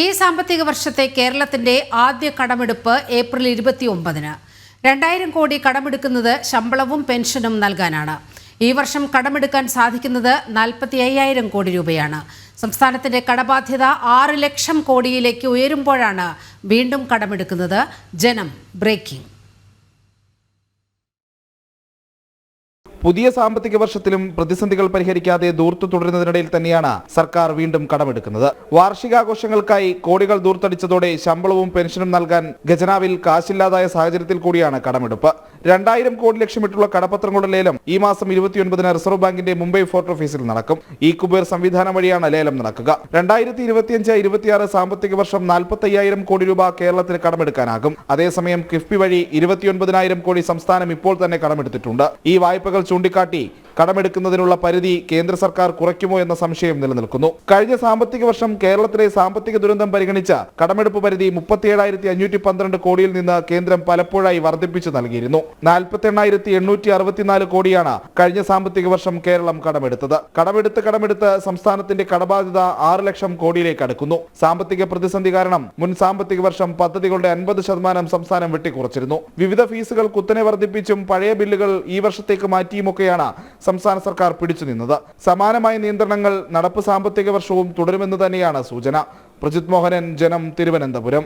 ഈ സാമ്പത്തിക വർഷത്തെ കേരളത്തിന്റെ ആദ്യ കടമെടുപ്പ് ഏപ്രിൽ ഇരുപത്തി ഒമ്പതിന് രണ്ടായിരം കോടി കടമെടുക്കുന്നത് ശമ്പളവും പെൻഷനും നൽകാനാണ്. ഈ വർഷം കടമെടുക്കാൻ സാധിക്കുന്നത് നാൽപ്പത്തി അയ്യായിരം കോടി രൂപയാണ്. സംസ്ഥാനത്തിന്റെ കടബാധ്യത ആറ് ലക്ഷം കോടിയിലേക്ക് ഉയരുമ്പോഴാണ് വീണ്ടും കടമെടുക്കുന്നത് ജനം ബ്രേക്കിംഗ്. പുതിയ സാമ്പത്തിക വർഷത്തിലും പ്രതിസന്ധികൾ പരിഹരിക്കാതെ ദൂർത്തു തുടരുന്നതിനിടയിൽ തന്നെയാണ് സർക്കാർ വീണ്ടും കടമെടുക്കുന്നത്. വാർഷികാഘോഷങ്ങൾക്കായി കോടികൾ ദൂർത്തടിച്ചതോടെ ശമ്പളവും പെൻഷനും നൽകാൻ ഖജനാവിൽ കാശില്ലാതായ സാഹചര്യത്തിൽ കൂടിയാണ് കടമെടുപ്പ്. രണ്ടായിരം കോടി ലക്ഷ്യമിട്ടുള്ള കടപത്രങ്ങളുടെ ലേലം ഈ മാസം ഇരുപത്തിയൊൻപതിന് റിസർവ് ബാങ്കിന്റെ മുംബൈ ഫോർട്ട് ഓഫീസിൽ നടക്കും. ഈ കുബേർ സംവിധാനം വഴിയാണ് ലേലം നടക്കുക. രണ്ടായിരത്തി ഇരുപത്തിയഞ്ച് ഇരുപത്തിയാറ് സാമ്പത്തിക വർഷം നാൽപ്പത്തി അയ്യായിരം കോടി രൂപ കേരളത്തിന് കടമെടുക്കാനാകും. അതേസമയം കിഫ്ബി വഴി ഇരുപത്തിയൊൻപതിനായിരം കോടി സംസ്ഥാനം ഇപ്പോൾ തന്നെ കടമെടുത്തിട്ടുണ്ട്. ഈ വായ്പകൾ ചൂണ്ടിക്കാട്ടി കടമെടുക്കുന്നതിനുള്ള പരിധി കേന്ദ്ര സർക്കാർ കുറയ്ക്കുമോ എന്ന സംശയം നിലനിൽക്കുന്നു. കഴിഞ്ഞ സാമ്പത്തിക വർഷം കേരളത്തിലെ സാമ്പത്തിക ദുരന്തം പരിഗണിച്ച കടമെടുപ്പ് പരിധി മുപ്പത്തിയേഴായിരത്തി അഞ്ഞൂറ്റി പന്ത്രണ്ട് കോടിയിൽ നിന്ന് കേന്ദ്രം പലപ്പോഴായി വർദ്ധിപ്പിച്ചു നൽകിയിരുന്നു. നാൽപ്പത്തി എണ്ണായിരത്തി എണ്ണൂറ്റി അറുപത്തിനാല് കോടിയാണ് കഴിഞ്ഞ സാമ്പത്തിക വർഷം കേരളം കടമെടുത്തത്. കടമെടുത്ത് കടമെടുത്ത് സംസ്ഥാനത്തിന്റെ കടബാധ്യത ആറ് ലക്ഷം കോടിയിലേക്ക് അടുക്കുന്നു. സാമ്പത്തിക പ്രതിസന്ധി കാരണം മുൻ സാമ്പത്തിക വർഷം പദ്ധതികളുടെ അൻപത് ശതമാനം സംസ്ഥാനം വെട്ടിക്കുറച്ചിരുന്നു. വിവിധ ഫീസുകൾ കുത്തനെ വർദ്ധിപ്പിച്ചും പഴയ ബില്ലുകൾ ഈ വർഷത്തേക്ക് മാറ്റിയുമൊക്കെയാണ് സംസ്ഥാന സർക്കാർ പിടിച്ചു നിന്നത്. സമാനമായ നിയന്ത്രണങ്ങൾ നടപ്പ് സാമ്പത്തിക വർഷവും തുടരുമെന്ന് തന്നെയാണ് സൂചന. പ്രജിത് മോഹനൻ ജനം തിരുവനന്തപുരം.